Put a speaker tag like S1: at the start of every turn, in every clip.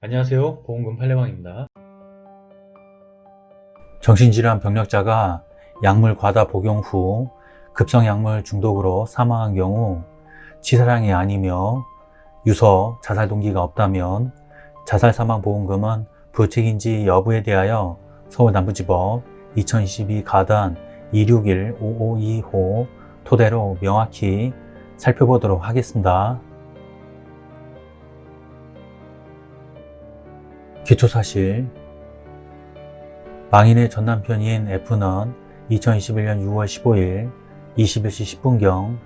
S1: 안녕하세요. 보험금 팔례방입니다.
S2: 정신질환 병력자가 약물 과다 복용 후 급성 약물 중독으로 사망한 경우 치사량이 아니며 유서 자살 동기가 없다면 자살 사망 보험금은 부책인지 여부에 대하여 서울 남부지법 2022 가단 261-5525 토대로 명확히 살펴보도록 하겠습니다. 기초사실 망인의 전 남편인 F는 2021년 6월 15일 21시 10분경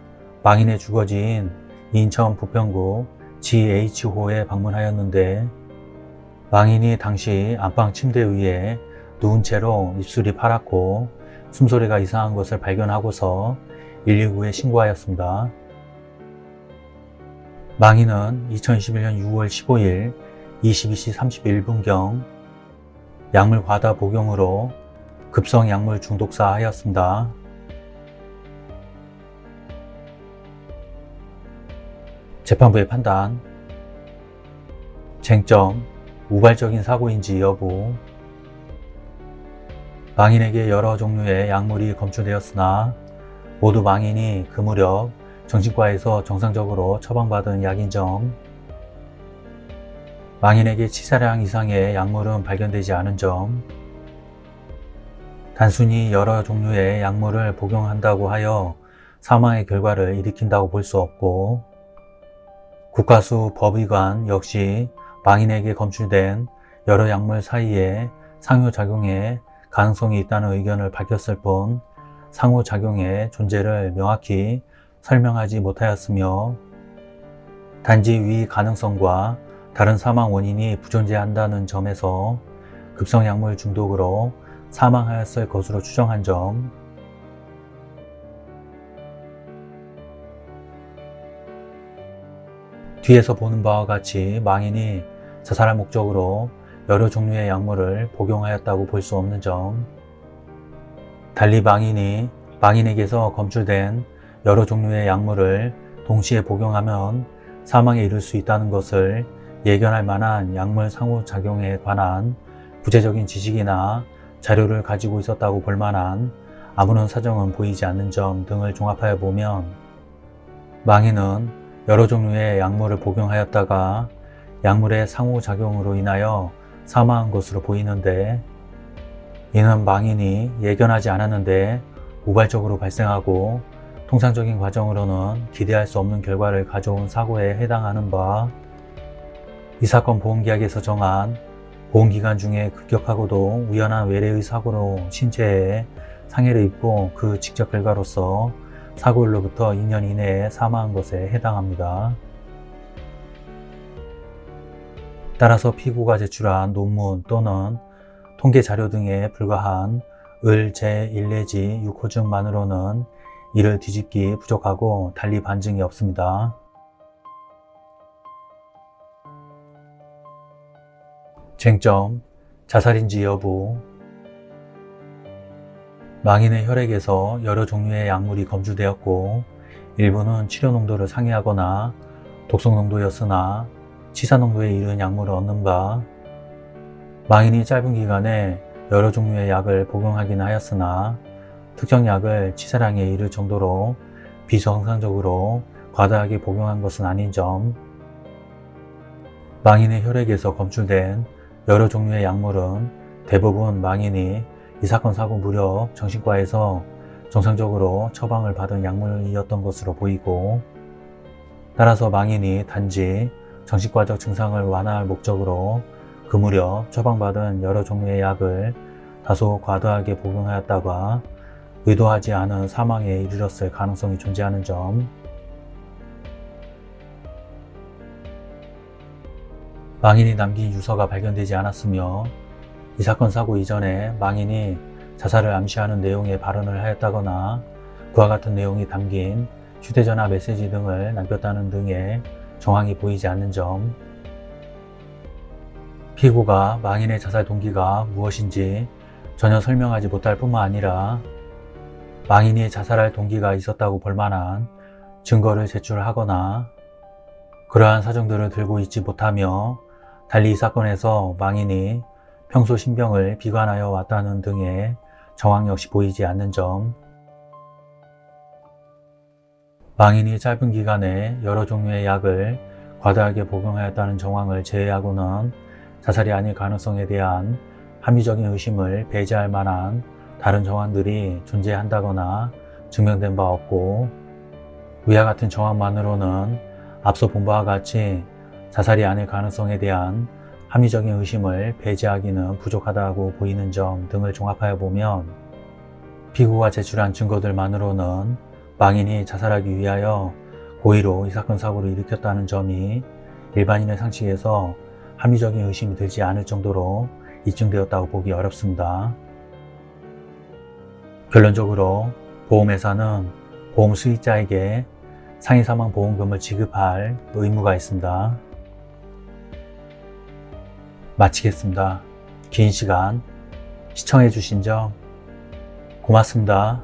S2: 망인의 주거지인 인천 부평구 GH호에 방문하였는데 망인이 당시 안방 침대 위에 누운 채로 입술이 파랗고 숨소리가 이상한 것을 발견하고서 119에 신고하였습니다. 망인은 2021년 6월 15일 22시 31분경 약물 과다 복용으로 급성 약물 중독사 하였습니다. 재판부의 판단 쟁점 우발적인 사고인지 여부 망인에게 여러 종류의 약물이 검출되었으나 모두 망인이 그 무렵 정신과에서 정상적으로 처방받은 약인 점 망인에게 치사량 이상의 약물은 발견되지 않은 점, 단순히 여러 종류의 약물을 복용한다고 하여 사망의 결과를 일으킨다고 볼 수 없고, 국가수 법의관 역시 망인에게 검출된 여러 약물 사이에 상호작용의 가능성이 있다는 의견을 밝혔을 뿐, 상호작용의 존재를 명확히 설명하지 못하였으며, 단지 위 가능성과 다른 사망 원인이 부존재한다는 점에서 급성 약물 중독으로 사망하였을 것으로 추정한 점, 뒤에서 보는 바와 같이 망인이 자살할 목적으로 여러 종류의 약물을 복용하였다고 볼 수 없는 점, 달리 망인이 망인에게서 검출된 여러 종류의 약물을 동시에 복용하면 사망에 이를 수 있다는 것을 예견할 만한 약물 상호작용에 관한 구체적인 지식이나 자료를 가지고 있었다고 볼 만한 아무런 사정은 보이지 않는 점 등을 종합하여 보면 망인은 여러 종류의 약물을 복용하였다가 약물의 상호작용으로 인하여 사망한 것으로 보이는데 이는 망인이 예견하지 않았는데 우발적으로 발생하고 통상적인 과정으로는 기대할 수 없는 결과를 가져온 사고에 해당하는 바 이 사건 보험계약에서 정한 보험기간 중에 급격하고도 우연한 외래의 사고로 신체에 상해를 입고 그 직접 결과로서 사고일로부터 2년 이내에 사망한 것에 해당합니다. 따라서 피고가 제출한 논문 또는 통계 자료 등에 불과한 을 제1 내지 6호증만으로는 이를 뒤집기 부족하고 달리 반증이 없습니다. 쟁점, 자살인지 여부. 망인의 혈액에서 여러 종류의 약물이 검출되었고 일부는 치료 농도를 상회하거나 독성 농도였으나 치사 농도에 이른 약물을 얻는 바 망인이 짧은 기간에 여러 종류의 약을 복용하기는 하였으나 특정 약을 치사량에 이를 정도로 비정상적으로 과다하게 복용한 것은 아닌 점 망인의 혈액에서 검출된 여러 종류의 약물은 대부분 망인이 이 사건 사고 무렵 정신과에서 정상적으로 처방을 받은 약물이었던 것으로 보이고 따라서 망인이 단지 정신과적 증상을 완화할 목적으로 그 무렵 처방받은 여러 종류의 약을 다소 과도하게 복용하였다가 의도하지 않은 사망에 이르렀을 가능성이 존재하는 점 망인이 남긴 유서가 발견되지 않았으며 이 사건 사고 이전에 망인이 자살을 암시하는 내용의 발언을 하였다거나 그와 같은 내용이 담긴 휴대전화 메시지 등을 남겼다는 등의 정황이 보이지 않는 점 피고가 망인의 자살 동기가 무엇인지 전혀 설명하지 못할 뿐만 아니라 망인이 자살할 동기가 있었다고 볼 만한 증거를 제출하거나 그러한 사정들을 들고 있지 못하며 달리 이 사건에서 망인이 평소 신병을 비관하여 왔다는 등의 정황 역시 보이지 않는 점, 망인이 짧은 기간에 여러 종류의 약을 과다하게 복용하였다는 정황을 제외하고는 자살이 아닐 가능성에 대한 합리적인 의심을 배제할 만한 다른 정황들이 존재한다거나 증명된 바 없고 위와 같은 정황만으로는 앞서 본 바와 같이 자살이 아닐 가능성에 대한 합리적인 의심을 배제하기는 부족하다고 보이는 점 등을 종합하여 보면 피고가 제출한 증거들만으로는 망인이 자살하기 위하여 고의로 이 사건 사고를 일으켰다는 점이 일반인의 상식에서 합리적인 의심이 들지 않을 정도로 입증되었다고 보기 어렵습니다. 결론적으로 보험회사는 보험 수익자에게 상해 사망 보험금을 지급할 의무가 있습니다. 마치겠습니다. 긴 시간 시청해주신 점 고맙습니다.